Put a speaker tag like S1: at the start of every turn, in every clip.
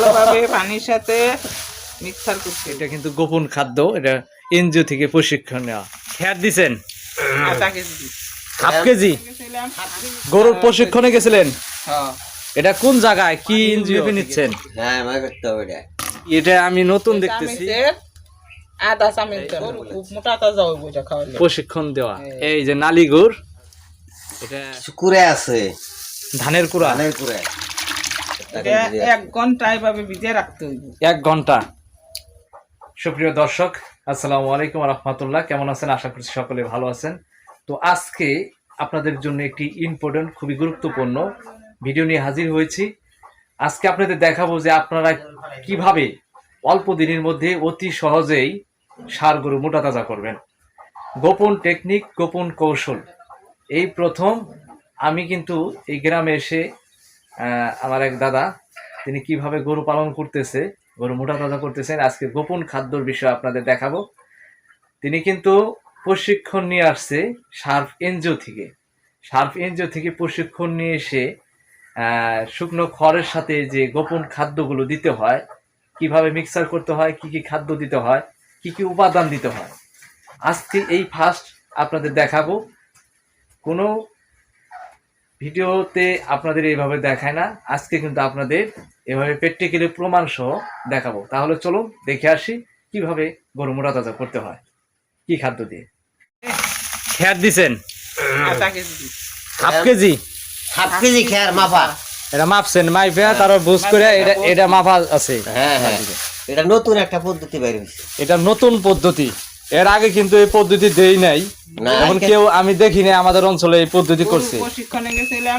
S1: ভালোভাবে পানির সাথে মিক্সার করতে
S2: এটা কিন্তু গোপন খাদ্য এটা এনজিও থেকে প্রশিক্ষণ নেওয়া। খেয়ার দিছেন? Half KG? গরুর প্রশিক্ষণে গেছিলেন?
S1: হ্যাঁ।
S2: এটা কোন জায়গায়? কি এনজিও নিচ্ছেন?
S3: হ্যাঁ এটা।
S2: এটা আমি নতুন দেখতেছি। প্রশিক্ষণ দেওয়া। এই যে নালিগুড় এটা
S3: কুড়ে আছে।
S2: ধানের কুড়া।
S3: ধানের কুড়ে।
S1: এক ঘণ্টা এভাবে ভিজিয়ে রাখতে হইব।
S2: এক ঘণ্টা। সুপ্রিয় দর্শক আসসালামু আলাইকুম রহমতুল্লাহ। কেমন আছেন? আশা করছি সকলে ভালো আছেন। তো আজকে আপনাদের জন্য একটি ইম্পর্টেন্ট খুবই গুরুত্বপূর্ণ ভিডিও নিয়ে হাজির হয়েছি। আজকে আপনাদের দেখাবো যে আপনারা কীভাবে অল্প দিনের মধ্যে অতি সহজেই সার গরু মোটা তাজা করবেন। গোপন টেকনিক গোপন কৌশল। এই প্রথম আমি কিন্তু এই গ্রামে এসে আমার এক দাদা, তিনি কীভাবে গরু পালন করতেছে, গরু মোটা তাজা করতেছেন, আজকে গোপন খাদ্যর বিষয় আপনাদের দেখাবো। তিনি কিন্তু প্রশিক্ষণ নিয়ে আসছে সার্ফ এনজিও থেকে। সার্ফ এনজিও থেকে প্রশিক্ষণ নিয়ে এসে শুকনো খড়ের সাথে যে গোপন খাদ্যগুলো দিতে হয়, কীভাবে মিক্সার করতে হয়, কি কি খাদ্য দিতে হয়, কি কি উপাদান দিতে হয়, আজকে এই ফার্স্ট আপনাদের দেখাবো। কোনো ভিডিওতে আপনাদের এইভাবে দেখায় না। আজকে কিন্তু আপনাদের এভাবে প্র্যাকটিক্যালি প্রমাণ সহ দেখাবো। তাহলে চলুন দেখে আসি কীভাবে গরু মোটা তাজা করতে হয়। কি খাদ্য দিয়ে? খেয়ার দিছেন?
S1: KG.
S2: Half KG?
S3: Half KG খেয়ার মাপা।
S2: এটা মাপছেন মাইফে তারপর বুঝ করে এটা এটা মাপা আছে।
S3: হ্যাঁ হ্যাঁ। এটা নতুন একটা পদ্ধতি বের হয়েছে
S2: এটা নতুন পদ্ধতি। এর আগে কিন্তু এই পদ্ধতি দেই নাই। এখন কেউ আমি দেখিনি আমাদের অঞ্চলে এই পদ্ধতি করছে।
S1: প্রশিক্ষণে গেছিলাম।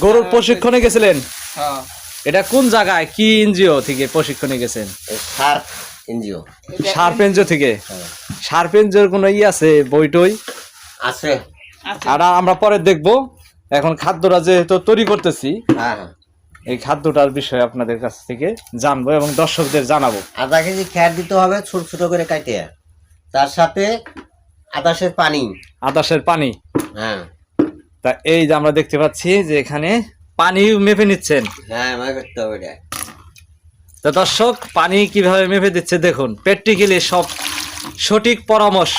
S2: গরুর প্রশিক্ষণে গেছিলেন?
S1: হ্যাঁ।
S2: এটা কোন জায়গায়? কি এনজিও থেকে প্রশিক্ষণে গেছেন?
S3: সার এনজিও।
S2: শার্প এনজিও। থেকে? শার্প এনজিওর কোনো ই আছে বইটই
S3: আছে।
S1: আছে।
S2: আর আমরা পরে দেখব। এখন খাদ্যটা যেহেতু তৈরি করতেছি
S3: হ্যাঁ হ্যাঁ।
S2: এই খাদ্যটার বিষয়ে আপনাদের কাছ থেকে জানব এবং দর্শকদের জানাব।
S3: আধা কেজি খেয়ার দিতে হবে ছোট ছোট করে কাটে তার সাথে আদাসের পানি।
S2: আদাসের পানি।
S3: হ্যাঁ।
S2: তা এই যে আমরা দেখতে পাচ্ছি যে এখানে পানি মেপে নিচ্ছেন।
S3: হ্যাঁ করতে হবে এটা।
S2: তো দর্শক পানি কীভাবে মেপে দিচ্ছে দেখুন। প্র্যাকটিক্যালি সব সঠিক পরামর্শ।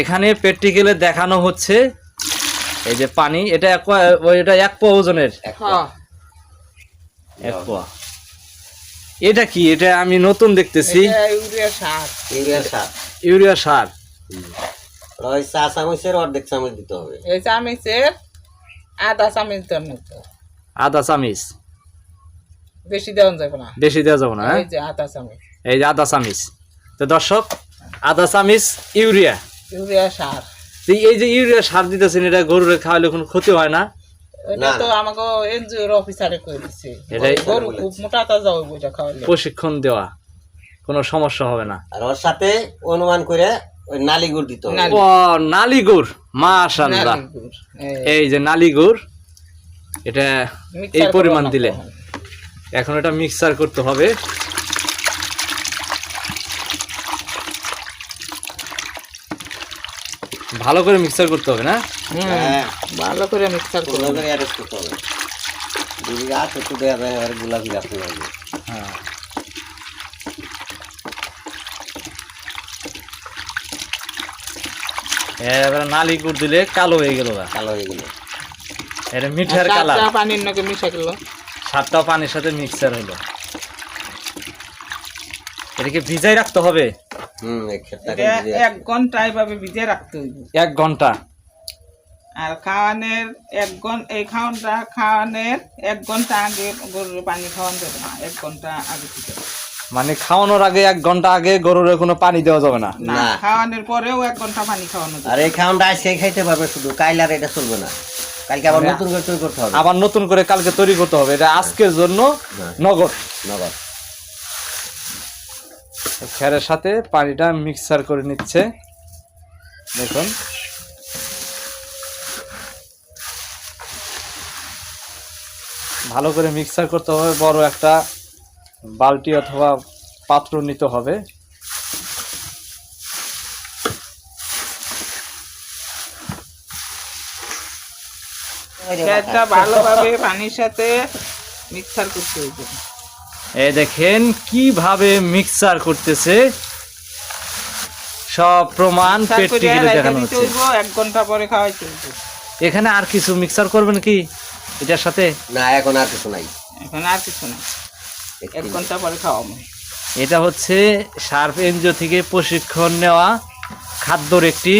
S2: এখানে প্র্যাকটিক্যালে দেখানো হচ্ছে এই যে পানি। এটা এটা এক পোয়া ওজনের। এক পোয়া এটা কি? এটা আমি নতুন দেখতেছি।
S1: ইউরিয়া সার।
S3: ইউরিয়া সার।
S2: ইউরিয়া সার।
S3: ওই চা চামচের অর্ধেক চামচ দিতে হবে।
S1: এই চামিচের আধা চামিচ দেন মতো।
S2: আদা চামিচ।
S1: বেশি দেওয়া যাবে না।
S2: বেশি দেওয়া যাবে না হ্যাঁ?
S1: এই যে আধা চামিচ।
S2: এই যে আদা চামিচ। তো দর্শক চামিচ ইউরিয়া।
S1: ইউরিয়া সার।
S2: তো এই যে ইউরিয়া সার দিতেছেন এটা গরুরে খাওয়ালে কোনো ক্ষতি হয় না।
S1: এটা তো আমাকে এনজিওর অফিসারে কই দিছে। গরু খুব মোটা তাজা হইব এটা খাওয়ালে।
S2: প্রশিক্ষণ দেওয়া কোনো সমস্যা হবে না।
S3: আর ওর সাথে অনুমান করে ওই নালি গুড় দিতে
S1: নালি।
S2: ও নালিগুড় মাশাআল্লাহ।
S1: এই
S2: যে নালিগুড় এটা এই পরিমাণ দিলে। এখন এটা মিক্সার করতে হবে। ভালো করে মিক্সার করতে হবে না?
S3: হ্যাঁ
S1: ভালো করে মিক্সার
S3: ভালো করে অ্যারেস্ট করতে হবে। দুই গাছ একটু দেওয়া যায় আর গোলাপি গাছ লাগবে
S2: হ্যাঁ। এবার নালি গুড় দিলে কালো হয়ে গেল
S3: কালো হয়ে গেলে।
S2: এটা মিঠার কালার।
S1: পানির নাকি মিশা গেল?
S2: সাতটা পানির সাথে মিক্সার হলো। এটাকে ভিজাই রাখতে হবে।
S3: ভিজে
S1: এক ঘণ্টা এইভাবে ভিজিয়ে রাখতে হইব।
S2: এক ঘণ্টা?
S1: আর খাওয়ানোর এক ঘণ্টা এই খাওয়ানটা খাওয়ানোর এক ঘণ্টা আগে গরুর পানি খাওয়ান যাবে না এক ঘণ্টা আগে থেকে।
S2: মানে খাওয়ানোর আগে এক ঘণ্টা আগে গরুর কোনো পানি দেওয়া যাবে না।
S1: খাওয়ানোর পরেও এক ঘণ্টা পানি খাওয়ানো
S3: আর এই খাওয়ানটা আজকে খাইতে পারবে শুধু কাইল আর এটা চলবে না। কালকে আবার নতুন করে তৈরি করতে হবে।
S2: আবার নতুন করে কালকে তৈরি করতে হবে। এটা আজকের জন্য। নগদ।
S3: নগদ।
S2: খেরের সাথে পানিটা মিক্সার করে নিচ্ছে। দেখুন। ভালো করে মিক্সার করতে হবে, বড় একটা বালতি অথবা পাত্র নিতে হবে।
S1: ভালোভাবে পানির সাথে মিক্সার করতে হইবে
S2: এই দেখেন কীভাবে মিক্সার করতেছে। সব প্রমাণ দেখানো হচ্ছে।
S1: এক ঘণ্টা পরে খাওয়াই চলবে।
S2: এখানে আর কিছু মিক্সার করবেন কি? এটার সাথে?
S3: না এখন আর কিছু নাই।
S1: এখন আর কিছু না এক ঘণ্টা পরে খাওয়াবো।
S2: এটা হচ্ছে শার্প এনজিও থেকে প্রশিক্ষণ নেওয়া খাদ্যর একটি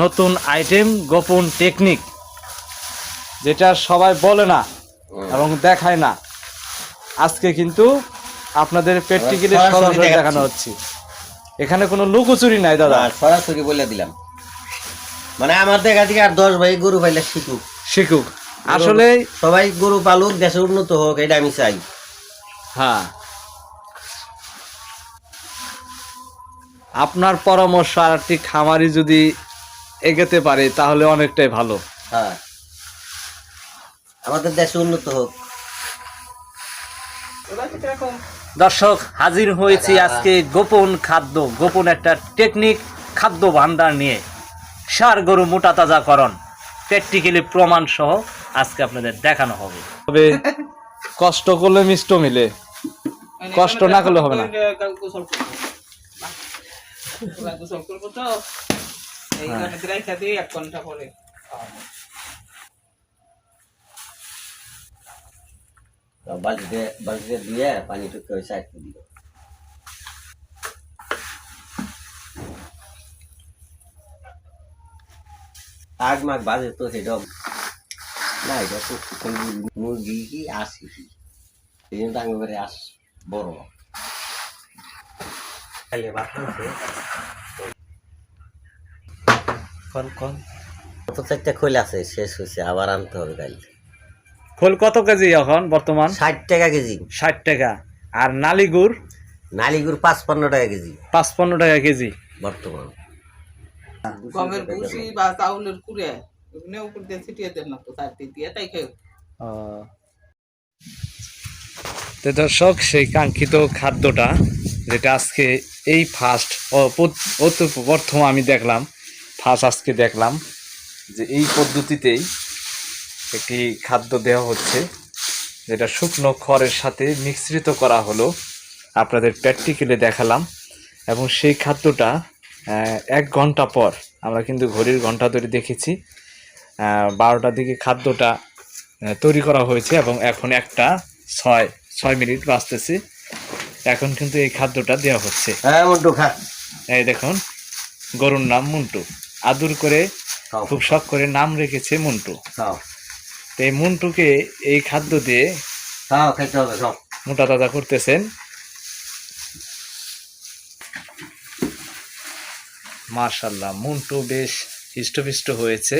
S2: নতুন আইটেম গোপন টেকনিক যেটা সবাই বলে না এবং দেখায় না। আজকে কিন্তু আপনাদের প্র্যাকটিক্যালি
S3: সরাসরি
S2: সরাসরি দেখানো হচ্ছে। এখানে কোনো লুকোচুরি নাই দাদা।
S3: সরাসরি বলে দিলাম। মানে আমার দেখা থেকে আর দশ ভাই গরু পাইলে শিখুক।
S2: শিখুক। আসলে
S3: সবাই গরু পালুক দেশে উন্নত হোক এটা আমি চাই।
S2: হ্যাঁ। আপনার পরামর্শ আর একটি খামারি যদি এগোতে পারে তাহলে অনেকটাই ভালো।
S3: হ্যাঁ। আমাদের দেশে উন্নত হোক।
S2: দর্শক হাজির হয়েছি আজকে গোপন খাদ্য গোপন একটা টেকনিক খাদ্য ভান্ডার নিয়ে সার গরু মোটা তাজাকরণ প্র্যাকটিক্যালি প্রমাণ সহ আজকে আপনাদের দেখানো হবে তবে কষ্ট করলে মিষ্ট মিলে কষ্ট না করলে হবে না।
S1: গোসল করব। তো এই এক ঘণ্টা পরে
S3: তো বালতিতে বালতিতে দিয়ে পানি টুকে ওই সাইড দিল আগ মাগ বাজে তো সেটা না এটা তো মুরগি কি আসি কি এই জন্য টাঙ্গ করে আস বড় খাইলে ভাত খাইতে
S2: কোন কোন
S3: কত চারটা খোল আছে শেষ হয়েছে আবার আনতে হবে কাল
S2: খোল কত কেজি এখন বর্তমান?
S3: ষাট টাকা কেজি।
S2: ষাট টাকা। আর নালিগুড়?
S3: নালিগুর পাঁচপান্ন টাকা কেজি।
S2: পাঁচপান্ন টাকা কেজি।
S3: বর্তমান।
S1: গমের ভুসি বা চাউলের কুড়ে ওখানে উপর দিয়ে ছিটিয়ে দেন না তো চারটি দিয়ে তাই খেয়ে
S2: তো দর্শক সেই কাঙ্ক্ষিত খাদ্যটা যেটা আজকে এই ফার্স্ট অত প্রথম আমি দেখলাম ফার্স্ট আজকে দেখলাম যে এই পদ্ধতিতেই একটি খাদ্য দেওয়া হচ্ছে যেটা শুকনো খড়ের সাথে মিশ্রিত করা হলো। আপনাদের প্র্যাকটিক্যালি দেখালাম। এবং সেই খাদ্যটা এক ঘণ্টা পর আমরা কিন্তু ঘড়ির ঘণ্টা ধরে দেখেছি বারোটার দিকে খাদ্যটা তৈরি করা হয়েছে এবং এখন একটা ছয় ছয় মিনিট বাঁচতেছে। এখন কিন্তু এই খাদ্যটা দেওয়া হচ্ছে।
S3: হ্যাঁ মন্টু খা।
S2: এই দেখুন গরুর নাম মুন্টু। আদুর করে খুব শখ করে নাম রেখেছে মুন্টু। এই মুন্টুকে এই খাদ্য দিয়ে
S3: খাইতে হবে খাও
S2: মোটা তাজা করতেছেন। মার্শাল্লাহ মুন্টু বেশ হৃষ্টপুষ্ট হয়েছে।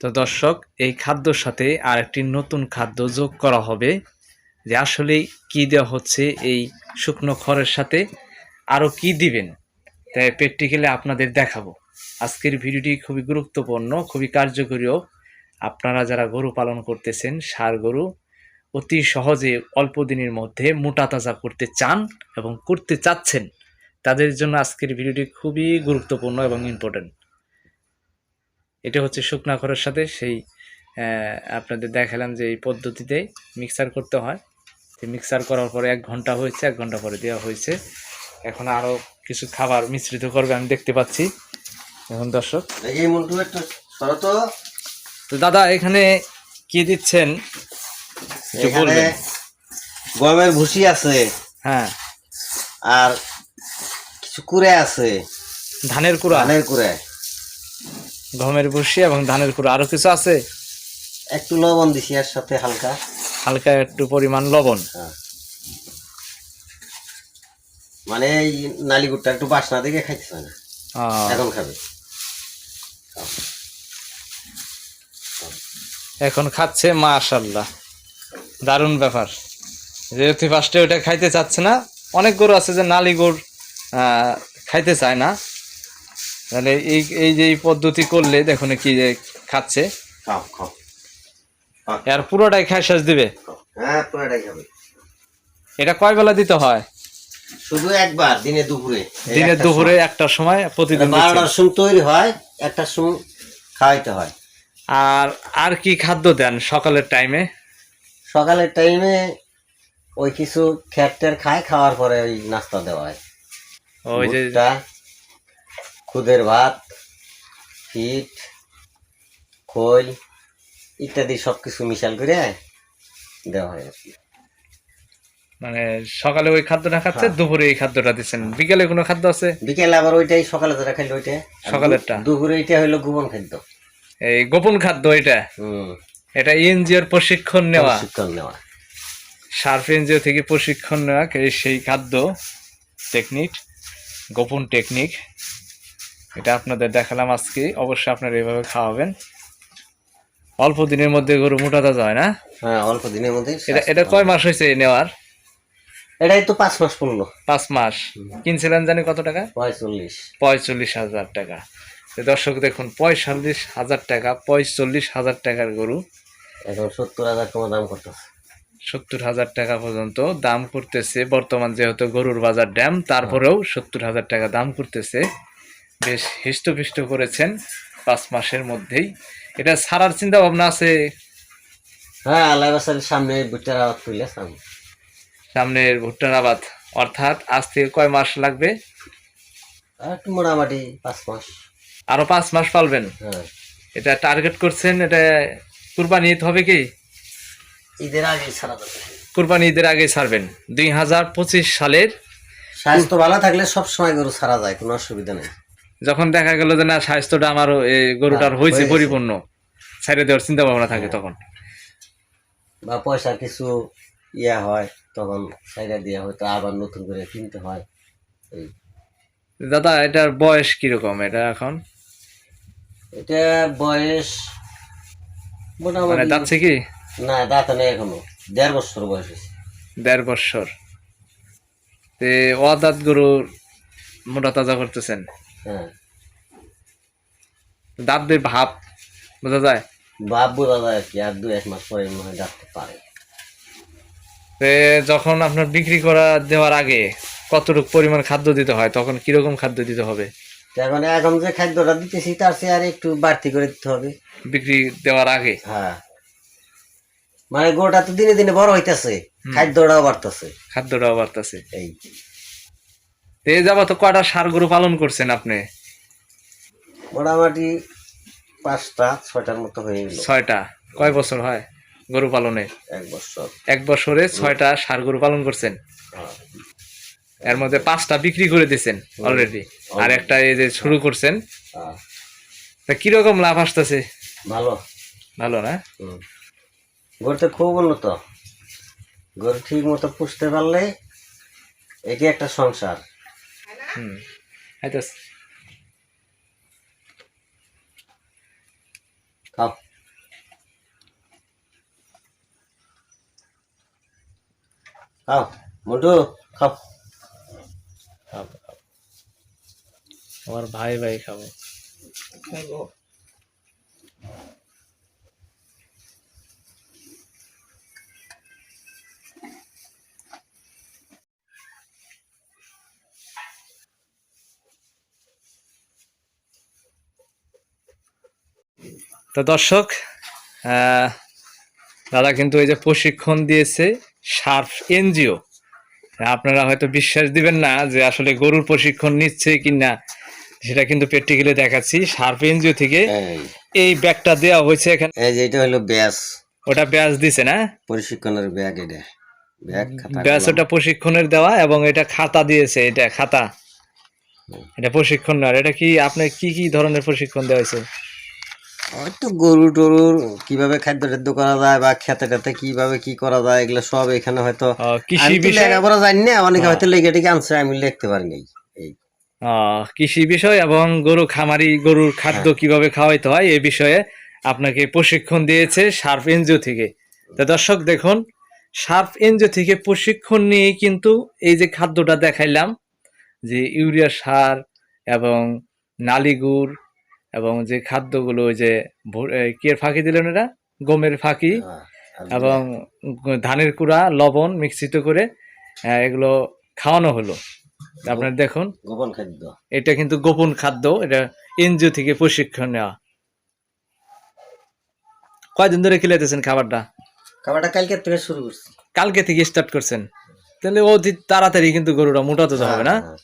S2: তো দর্শক এই খাদ্যর সাথে আর একটি নতুন খাদ্য যোগ করা হবে যে আসলে কি দেওয়া হচ্ছে এই শুকনো খড়ের সাথে আরও কি দিবেন? তাই প্র্যাকটিক্যালি আপনাদের দেখাবো। আজকের ভিডিওটি খুবই গুরুত্বপূর্ণ, খুবই কার্যকরীও। আপনারা যারা গরু পালন করতেছেন, ষাঁড় গরু, অতি সহজে অল্প দিনের মধ্যে মোটা তাজা করতে চান এবং করতে চাচ্ছেন, তাদের জন্য আজকের ভিডিওটি খুবই গুরুত্বপূর্ণ এবং ইম্পর্টেন্ট এটা হচ্ছে শুকনা খড়ের সাথে সেই আপনাদের দেখালাম যে এই পদ্ধতিতে মিক্সার করতে হয়। মিক্সার করার পরে এক ঘণ্টা হয়েছে, এক ঘণ্টা পরে দেওয়া হয়েছে। এখন আরও কিছু খাবার মিশ্রিত করবে আমি দেখতে পাচ্ছি। এখন দর্শক।
S3: এই মন্টু একটা
S2: তো। দাদা এখানে কি দিচ্ছেন।
S3: গমের ভুসি আছে।
S2: হ্যাঁ।
S3: আর কিছু কুড়ে আছে।
S2: ধানের কুড়া?
S3: ধানের কুড়ে।
S2: গমের ভুসি এবং ধানের কুড়া। আরও কিছু আছে?
S3: একটু লবণ দিছি এর সাথে হালকা।
S2: হালকা একটু পরিমাণ লবণ।
S3: হ্যাঁ। মানে এই নালিগুড়টা একটু বাসনা দেখে খাইতে হয় না এখন খাবে।
S2: এখন খাচ্ছে মাশাল্লাহ দারুণ ব্যাপার। যেহেতু ফার্স্টে ওটা খাইতে চাচ্ছে না অনেক গরু আছে যে নালি গরু খাইতে চায় না। তাহলে এই এই যে পদ্ধতি করলে দেখুন কি যে খাচ্ছে। আর পুরোটাই খাই শেষ দিবে।
S3: হ্যাঁ পুরাটাই খাবে।
S2: এটা কয় বেলা দিতে হয়?
S3: শুধু একবার দিনে দুপুরে। একটা
S2: দুপুরে একটার সময়। প্রতিদিন
S3: বারোটার সময় তৈরি হয় একটার সময় খাওয়াইতে হয়।
S2: আর আর কি খাদ্য দেন সকালের টাইমে
S3: সকালের টাইমে ওই কিছু খ্যাটের খায় খাওয়ার পরে ওই নাস্তা দেওয়া হয়।
S2: ওই যে
S3: খুদের ভাত পিঠ খোল ইত্যাদি সব কিছু মিশাল করে দেওয়া হয় আর কি।
S2: মানে সকালে ওই খাদ্যটা খাচ্ছে
S3: হ্যাঁ।
S2: দুপুরে এই খাদ্যটা দিচ্ছেন। বিকেলে কোনো খাদ্য আছে?
S3: বিকেলে আবার ওইটাই সকালে যেটা খাইলে ওইটা
S2: সকালেরটা?
S3: দুপুরে এটা হইল গোপন খাদ্য।
S2: এই গোপন খাদ্য এটা? এটা এনজিওর প্রশিক্ষণ নেওয়া।
S3: প্রশিক্ষণ নেওয়া।
S2: সার্ফ এনজিও থেকে প্রশিক্ষণ নেওয়া সেই খাদ্য টেকনিক গোপন টেকনিক এটা আপনাদের দেখালাম আজকে অবশ্যই আপনারা এভাবে খাওয়াবেন। অল্প দিনের মধ্যে গরু মোটা তাজা হয় না?
S3: হ্যাঁ অল্প দিনের মধ্যে
S2: এটা এটা কয় মাস হয়েছে নেওয়ার?
S3: এটাই তো পাঁচ মাস পড়ল
S2: পাঁচ মাস। কিনছিলেন জানি কত টাকা?
S3: পঁয়তাল্লিশ
S2: পঁয়তাল্লিশ হাজার টাকা। দর্শক দেখুন পঁয়তাল্লিশ হাজার টাকা পঁয়তাল্লিশ হাজার টাকার গরু।
S3: এখন সত্তর হাজার টাকা দাম করতেছে।
S2: সত্তর হাজার টাকা পর্যন্ত দাম করতেছে। বর্তমান যেহেতু গরুর বাজার ড্যাম তারপরেও সত্তর হাজার টাকা দাম করতেছে। বেশ হৃষ্টপুষ্ট করেছেন পাঁচ মাসের মধ্যেই। এটা ছাড়ার চিন্তা ভাবনা আছে?
S3: হ্যাঁ আল্লাহ সামনে আওয়াজ তুলে সামনে
S2: সামনের ভুট্টার আবাদ। অর্থাৎ আজ থেকে কয় মাস লাগবে?
S3: মোটামুটি পাঁচ মাস।
S2: আরও পাঁচ মাস পালবেন?
S3: হ্যাঁ।
S2: এটা টার্গেট করছেন? এটা কুরবানি ঈদ হবে কি?
S3: ঈদের আগে ছাড়া
S2: কুরবানি ঈদের আগে ছাড়বেন। দুই হাজার পঁচিশ সালের
S3: স্বাস্থ্য ভালো থাকলে সব সময় গরু ছাড়া যায় কোনো অসুবিধা নেই।
S2: যখন দেখা গেল যে না স্বাস্থ্যটা আমারও এই গরুটার
S3: হ্যাঁ,
S2: হয়েছে
S3: হয়েছে।
S2: পরিপূর্ণ ছেড়ে দেওয়ার চিন্তা ভাবনা থাকে তখন।
S3: বা পয়সা কিছু ইয়া হয় তখন সাইডা দিয়ে হয়তো আবার নতুন করে কিনতে হয়। এই
S2: দাদা এটার বয়স কীরকম এটা এখন?
S3: এটা বয়স
S2: মানে
S3: মোটামুটি
S2: যাচ্ছে কি?
S3: না দাঁত নেই এখনও দেড় বছর বয়স হয়েছে।
S2: দেড় বছর। তে অদাত গরুর মোটা তাজা করতেছেন?
S3: হ্যাঁ।
S2: দাঁত দিয়ে ভাব বোঝা যায়?
S3: ভাব বোঝা যায় কি আর দু এক মাস পরে মনে হয় ডাকতে পারে।
S2: যখন আপনার বিক্রি করা দেওয়ার আগে কতটুকু পরিমাণ খাদ্য দিতে হয় তখন কীরকম খাদ্য দিতে হবে?
S3: এখন এখন যে খাদ্যটা দিতেছি তার চেয়ে আর একটু বাড়তি করে দিতে হবে।
S2: বিক্রি দেওয়ার আগে?
S3: হ্যাঁ। মানে গোটা তো দিনে দিনে বড় হইতেছে খাদ্যটাও বাড়তেছে।
S2: খাদ্যটাও বাড়তেছে।
S3: এই।
S2: তো যাবত কয়টা সার গরু পালন করছেন আপনি?
S3: মোটামুটি পাঁচটা ছয়টার মতো হয়ে গেল।
S2: ছয়টা। কয় বছর হয়? গরু পালনে।
S3: এক বছর।
S2: এক বছরে ছয়টা সার গরু পালন করছেন।
S3: হ্যাঁ।
S2: এর মধ্যে পাঁচটা বিক্রি করে দিয়েছেন অলরেডি আর একটা এই যে শুরু করছেন।
S3: হ্যাঁ,
S2: তা কীরকম লাভ আসতেছে?
S3: ভালো।
S2: ভালো না।
S3: গরুতে খুব উন্নত। গরু ঠিক মতো পুষতে পারলে এটি একটা সংসার।
S2: হুম। খাইতেছে।
S3: খাও খাও মোটু খাও
S2: খাব, খাব। আমার ভাই ভাই খাব
S1: খাইবো।
S2: তো দর্শক আহ, দাদা কিন্তু এই যে প্রশিক্ষণ দিয়েছে সার্ফ এনজিও। আপনারা হয়তো বিশ্বাস দিবেন না যে আসলে গরুর প্রশিক্ষণ নিচ্ছে কিনা সেটা কিন্তু প্র্যাকটিক্যালি দেখাচ্ছি। সার্ফ এনজিও থেকে
S3: এই।
S2: ব্যাগটা দেওয়া হয়েছে এখানে।
S3: এই যে এটা হলো ব্যাস।
S2: ওটা ব্যাস দিছে না?
S3: প্রশিক্ষণের ব্যাগ এটা।
S2: ব্যাস ওটা প্রশিক্ষণের দেওয়া এবং এটা খাতা দিয়েছে এটা খাতা। এটা প্রশিক্ষণ নেওয়ার এটা কি আপনার কি কি ধরনের প্রশিক্ষণ দেওয়া হয়েছে?
S3: ওই তো গরু টরুর কীভাবে খাদ্য টাদ্য করা যায় বা খেতে টেতে কীভাবে কি করা যায় এগুলো সব এখানে হয়তো
S2: কৃষি বিষয়
S3: লেখাপড়া জানি না অনেকে হয়তো লেগে টেগে আনছে আমি লিখতে পারি নাই এই।
S2: কৃষি বিষয় এবং গরু খামারি গরুর খাদ্য কীভাবে খাওয়াইতে হয় এই বিষয়ে আপনাকে প্রশিক্ষণ দিয়েছে সার্ফ এনজিও থেকে। তো দর্শক দেখুন সার্ফ এনজিও থেকে প্রশিক্ষণ নিয়ে কিন্তু এই যে খাদ্যটা দেখাইলাম যে ইউরিয়া সার এবং নালি গুড় এবং যে খাদ্যগুলো ওই যে ভু- কি এর ফাঁকি দিলেন এটা গমের ফাঁকি
S3: হ্যাঁ,
S2: এবং ধানের কুড়া লবণ মিশ্রিত করে এগুলো খাওয়ানো হলো। আপনার দেখুন
S3: গোপন খাদ্য।
S2: এটা কিন্তু গোপন খাদ্য এটা এনজিও থেকে প্রশিক্ষণ নেওয়া। কয়দিন ধরে খিলাইতেছেন খাবারটা?
S3: খাবারটা কালকে থেকে শুরু করছি।
S2: কালকে থেকে স্টার্ট করছেন। তাহলে অতি তাড়াতাড়ি কিন্তু গরুটা মোটা তো হবে না।
S3: হ্যাঁ,